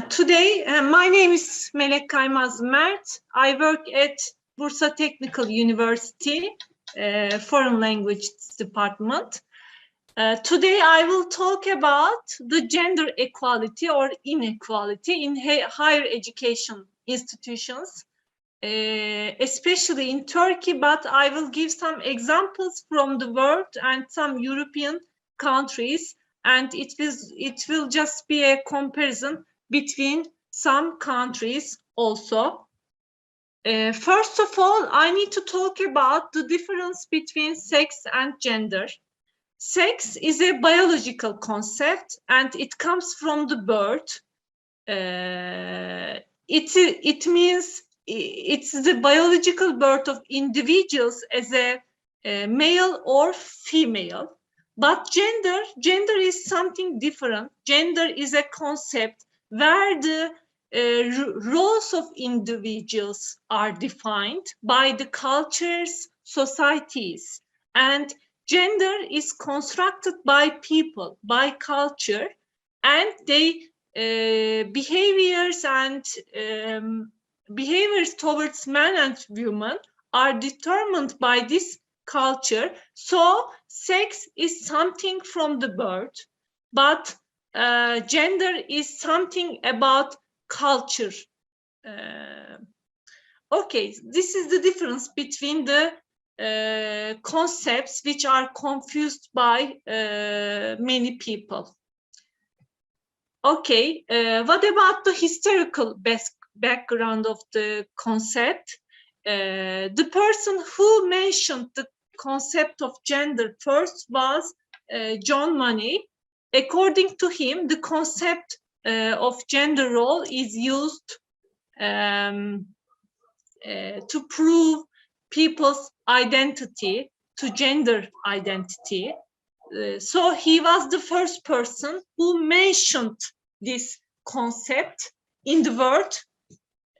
Today, uh, my name is Melek Kaymaz Mert. I work at Bursa Technical University, uh, Foreign Language Department. Uh, today, I will talk about the gender equality or inequality in higher education institutions, uh, especially in Turkey, but I will give some examples from the world and some European countries, and it will, it will just be a comparison between some countries also. Uh, first of all, I need to talk about the difference between sex and gender. Sex is a biological concept and it comes from the birth. Uh, it, it means it's the biological birth of individuals as a, a male or female. But gender, gender is something different. Gender is a concept where the uh, roles of individuals are defined by the cultures, societies, and gender is constructed by people, by culture, and they uh, behaviors and um, behaviors towards men and women are determined by this culture. So, sex is something from the birth, but uh, gender is something about culture. Uh, okay, this is the difference between the uh, concepts which are confused by uh, many people. Okay, uh, what about the historical background of the concept? Uh, the person who mentioned the concept of gender first was John Money. According to him, the concept uh, of gender role is used um, uh, to prove people's identity, to gender identity. Uh, so he was the first person who mentioned this concept in the world.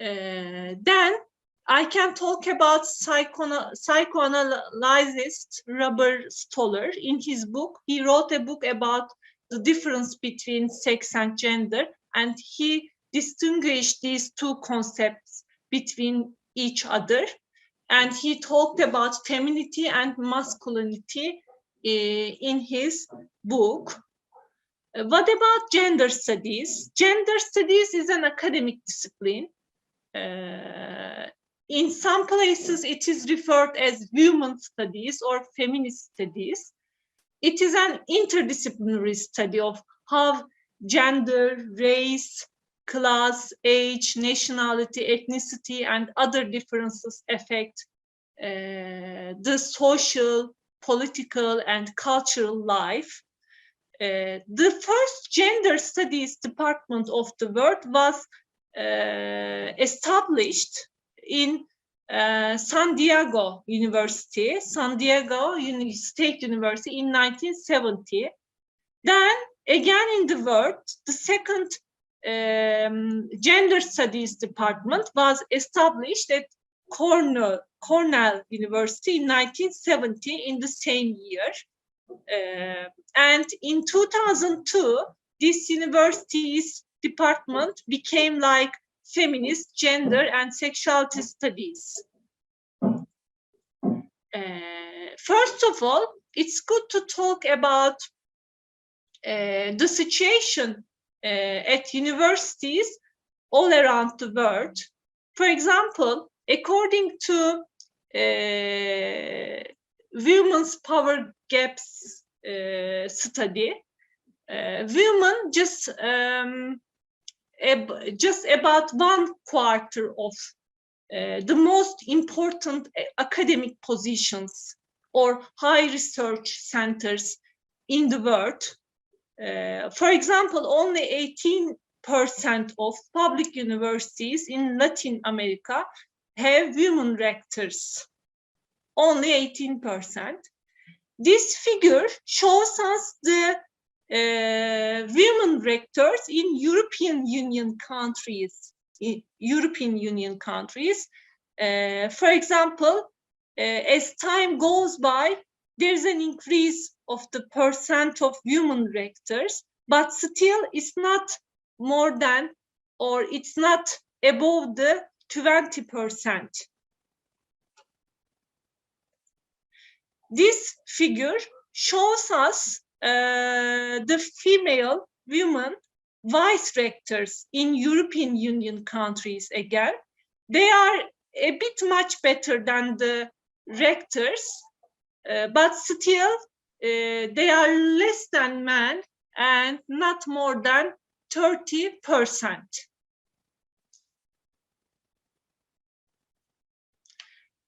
Uh, then I can talk about psychoana- psychoanalyst Robert Stoller. In his book, he wrote a book about the difference between sex and gender, and he distinguished these two concepts between each other. And he talked about femininity and masculinity uh, in his book. What about gender studies? Gender studies is an academic discipline. Uh, in some places, it is referred as women studies or feminist studies. It is an interdisciplinary study of how gender, race, class, age, nationality, ethnicity, and other differences affect uh, the social, political, and cultural life. Uh, the first gender studies department of the world was uh, established in San Diego University, San Diego Uni- State University in 1970. Then again in the world, the second um, gender studies department was established at Cornell, Cornell University in 1970 in the same year. Uh, and in 2002, this university's department became like feminist gender and sexuality studies. Uh, first of all, it's good to talk about uh, the situation uh, at universities all around the world. For example, according to uh, Women's Power Gaps uh, study, uh, women just um, ab- just about one quarter of uh, the most important uh, academic positions or high research centers in the world. Uh, for example, only 18% of public universities in Latin America have women rectors. Only 18%. This figure shows us the uh, women rectors in European Union countries. European Union countries, Uh, for example, uh, as time goes by, there's an increase of the percent of women rectors, but still it's not more than or it's not above the 20%. This figure shows us the female women vice rectors in European Union countries again. They are a bit much better than the rectors, uh, but still uh, they are less than men and not more than 30%.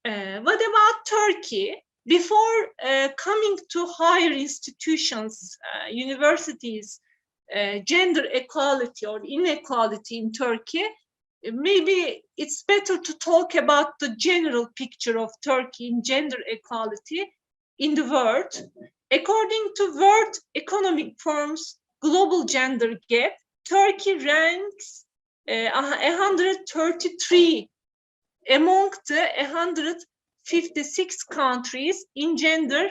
Uh, what about Turkey? Before uh, coming to higher institutions, uh, universities, uh, gender equality or inequality in Turkey, maybe it's better to talk about the general picture of Turkey in gender equality in the world. According to World Economic Forum's Global Gender Gap, Turkey ranks uh, 133 among the 156 countries in gender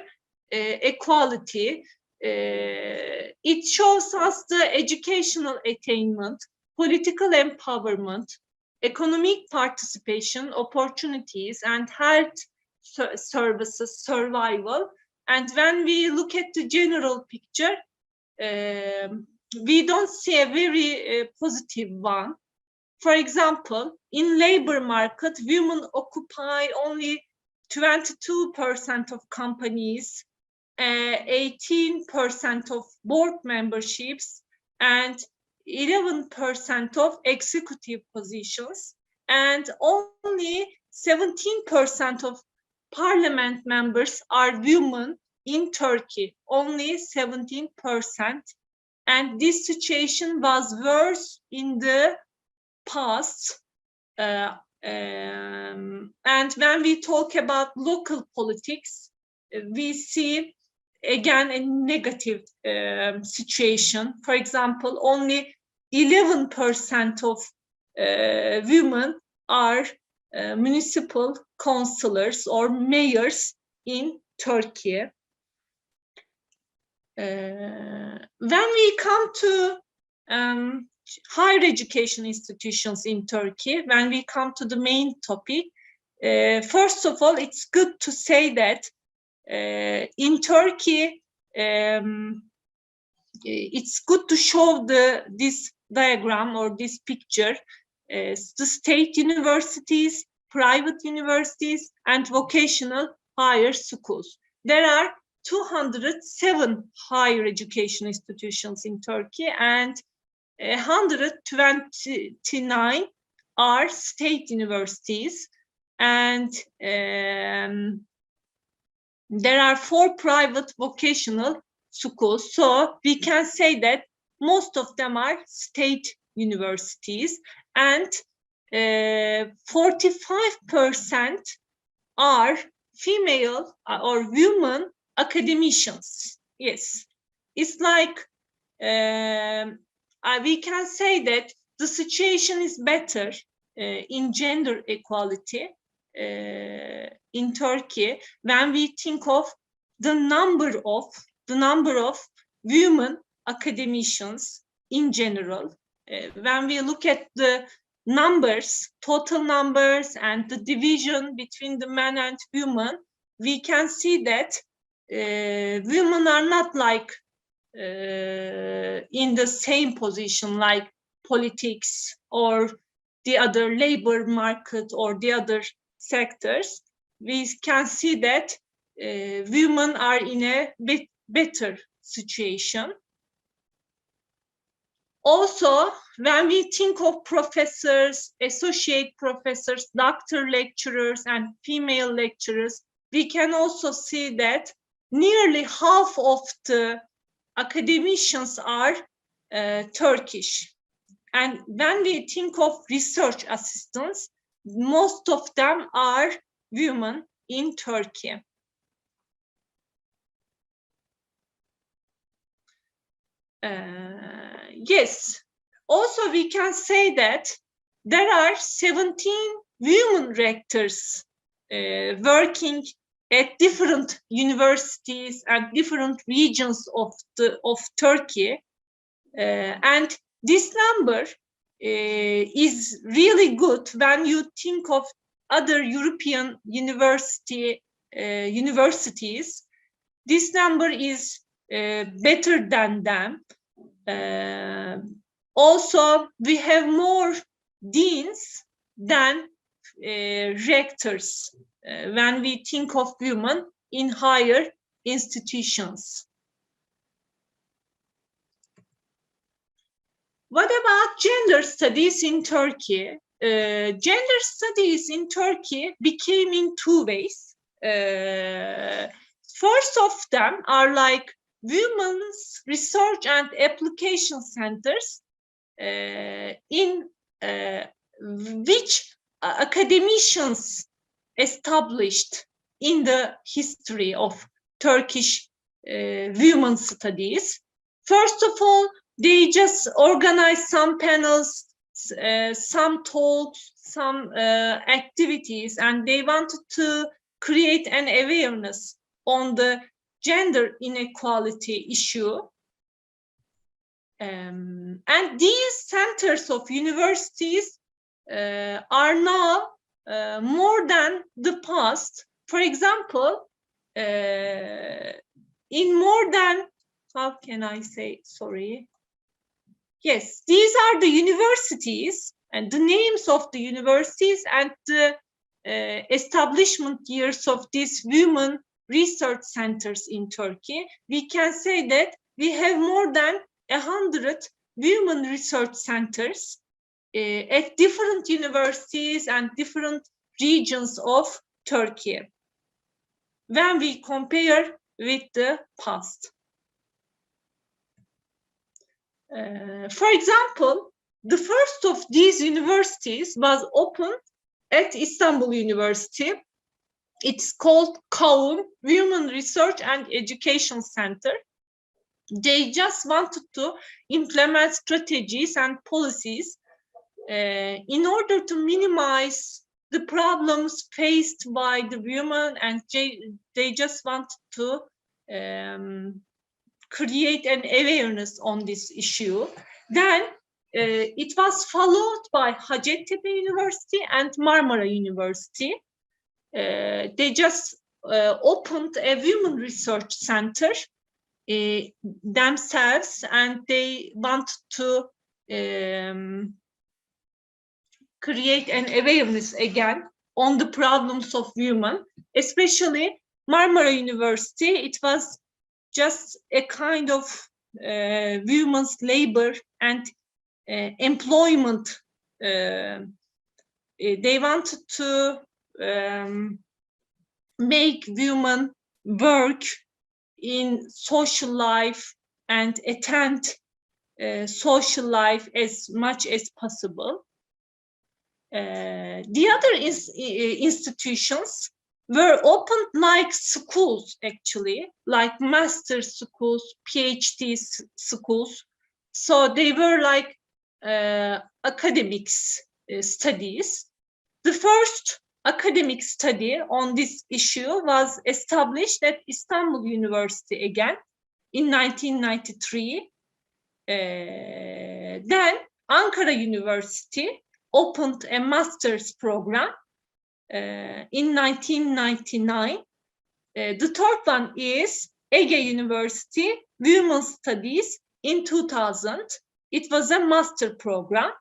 equality. It shows us the educational attainment, political empowerment, economic participation, opportunities, and health services survival. And when we look at the general picture, um, we don't see a very uh, positive one. For example, in labor market, women occupy only 22% of companies, 18% uh, of board memberships, and 11% of executive positions, and only 17% of parliament members are women in Turkey, only 17%. And this situation was worse in the past. Uh, um, and when we talk about local politics, we see again a negative um, situation. For example, only 11% of uh, women are uh, municipal councillors or mayors in Turkey. Uh, when we come to um, higher education institutions in Turkey, when we come to the main topic, uh, first of all, it's good to say that uh, in Turkey, um, it's good to show the this diagram or this picture. Uh, the state universities, private universities, and vocational higher schools. There are 207 higher education institutions in Turkey and 129 are state universities and um, there are four private vocational schools. So we can say that most of them are state universities and 45% uh, are female uh, or women academicians. Yes, it's like um, uh, we can say that the situation is better uh, in gender equality uh, in Turkey when we think of the number of the number of women academicians in general. Uh, when we look at the numbers, total numbers, and the division between the men and women, we can see that uh, women are not like in the same position like politics or the other labor market or the other sectors, we can see that uh, women are in a bit better situation. Also, when we think of professors, associate professors, doctor lecturers, and female lecturers, we can also see that nearly half of the academicians are uh, Turkish. And when we think of research assistants, most of them are women in Turkey. Uh, yes, also we can say that there are 17 women rectors uh, working at different universities and different regions of the of Turkey, uh, and this number is really good when you think of other European university uh, universities. This number is uh, better than them. Uh, also, we have more deans than uh, rectors uh, when we think of women in higher institutions. What about gender studies in Turkey? Uh, gender studies in Turkey became in two ways. Uh, first of them are like women's research and application centers uh, in uh, which academicians established in the history of Turkish uh, women studies. First of all, they just organized some panels, uh, some talks, some uh, activities, and they wanted to create an awareness on the gender inequality issue. Um, and these centers of universities uh, are now uh, more than the past. For example, uh, in more than, how can I say, sorry, Yes, these are the universities and the names of the universities and the uh, establishment years of these women research centers in Turkey. We can say that we have more than a hundred women research centers at different universities and different regions of Turkey when we compare with the past. Uh, for example, the first of these universities was opened at Istanbul University. It's called KAUM, Women Research and Education Center. They just wanted to implement strategies and policies in order to minimize the problems faced by the women and they, they just want to um, create an awareness on this issue. Then uh, it was followed by Hacettepe University and Marmara University. Uh, they just uh, opened a women research center uh, themselves and they want to um, create an awareness again on the problems of women, especially Marmara University. It was just a kind of uh, women's labor and uh, employment. Uh, they wanted to um, make women work in social life and attend uh, social life as much as possible. Uh, the other is, institutions were opened like schools actually like master schools phd schools. So they were like uh, academics uh, studies. The first academic study on this issue was established at istanbul university again in 1993 uh, then ankara university opened a master's program uh, in 1999. Uh, the third one is Ege University Women's Studies in 2000. It was a master program.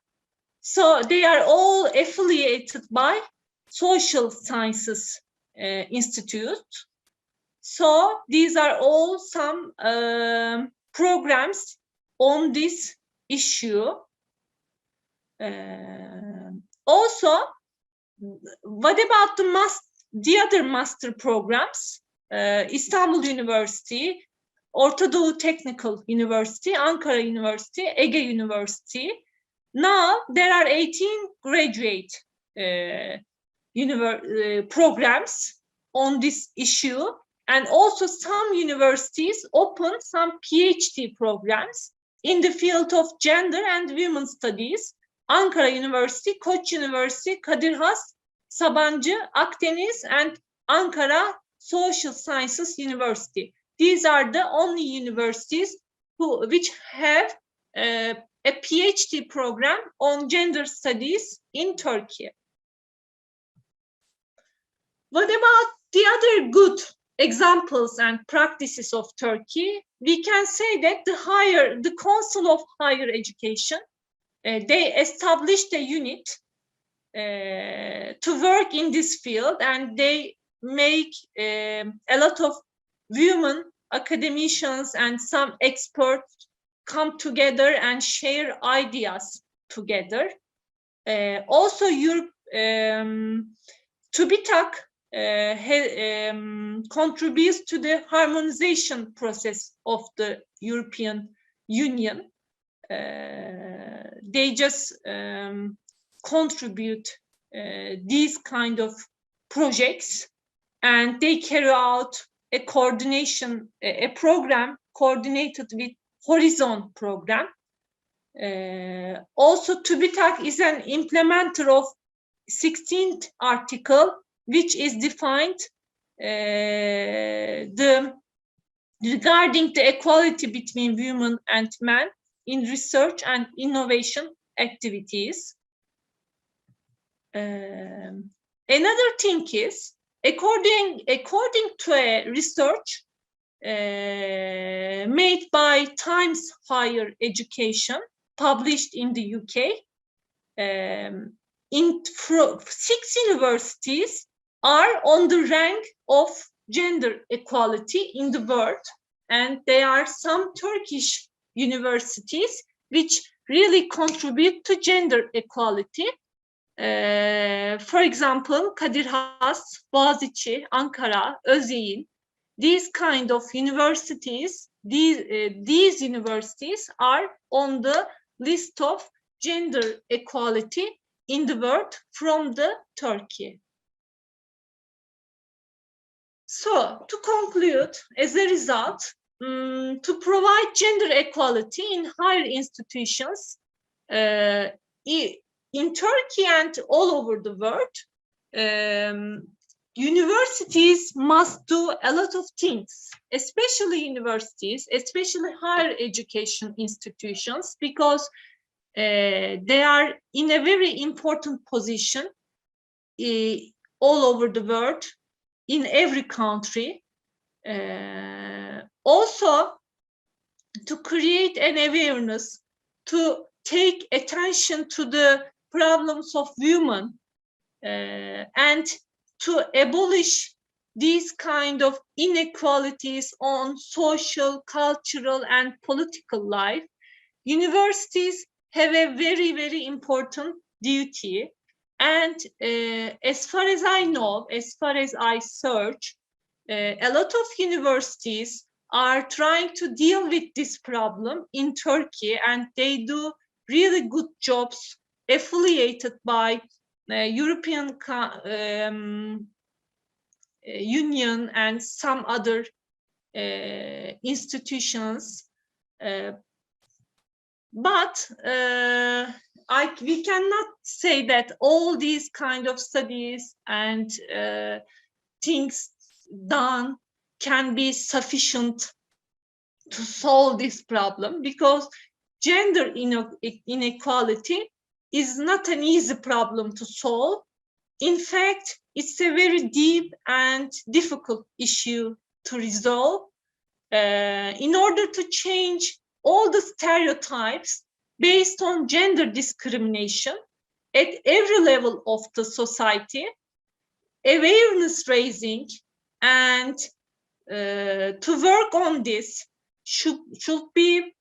So they are all affiliated by Social Sciences uh, Institute. So these are all some um, programs on this issue. Also, what about the mas the other master programs? Istanbul University, Orta Doğu Technical University, Ankara University, Ege University. Now there are 18 graduate uh, programs on this issue and also some universities open some PhD programs in the field of gender and women studies Ankara University, Koç University, Kadir Has, Sabancı, Akdeniz, and Ankara Social Sciences University. These are the only universities who, which have uh, a PhD program on gender studies in Turkey. What about the other good examples and practices of Turkey? We can say that the higher, the Council of Higher Education, they established a unit uh, to work in this field and they make um, a lot of women academicians and some experts come together and share ideas together. Uh, also, Europe, um, TÜBİTAK uh, ha, um, contributes to the harmonization process of the European Union. Uh, they just um, contribute uh, these kind of projects and they carry out a coordination, a, program coordinated with Horizon program. Uh, also, TÜBİTAK is an implementer of 16th article, which is defined uh, the regarding the equality between women and men in research and innovation activities. Um, another thing is, according according to a research uh, made by Times Higher Education, published in the UK, um, in six universities are on the rank of gender equality in the world, and there are some Turkish universities which really contribute to gender equality. Uh, for example, Kadir Has, Boğaziçi, Ankara, Özyeğin, these kind of universities, these, uh, these universities are on the list of gender equality in the world from the Turkey. So to conclude, as a result, um, to provide gender equality in higher institutions uh, in Turkey and all over the world, um, universities must do a lot of things, especially universities, especially higher education institutions, because uh, they are in a very important position uh, all over the world, in every country. Also, to create an awareness, to take attention to the problems of women, uh, and to abolish these kind of inequalities on social, cultural, and political life, universities have a very, very important duty. And uh, as far as I know, as far as I search, uh, a lot of universities are trying to deal with this problem in Turkey, and they do really good jobs affiliated by uh, European um, uh, Union and some other uh, institutions. but I, we cannot say that all these kind of studies and things done can be sufficient to solve this problem because gender inequality is not an easy problem to solve. In fact, it's a very deep and difficult issue to resolve. Uh, in order to change all the stereotypes based on gender discrimination at every level of the society, awareness raising and uh, to work on this should, should be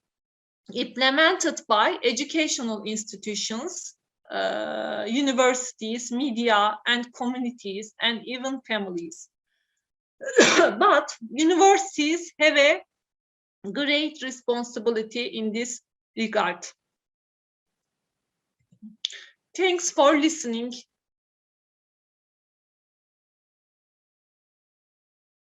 implemented by educational institutions, uh, universities, media, and communities, and even families. but universities have a great responsibility in this regard. Thanks for listening.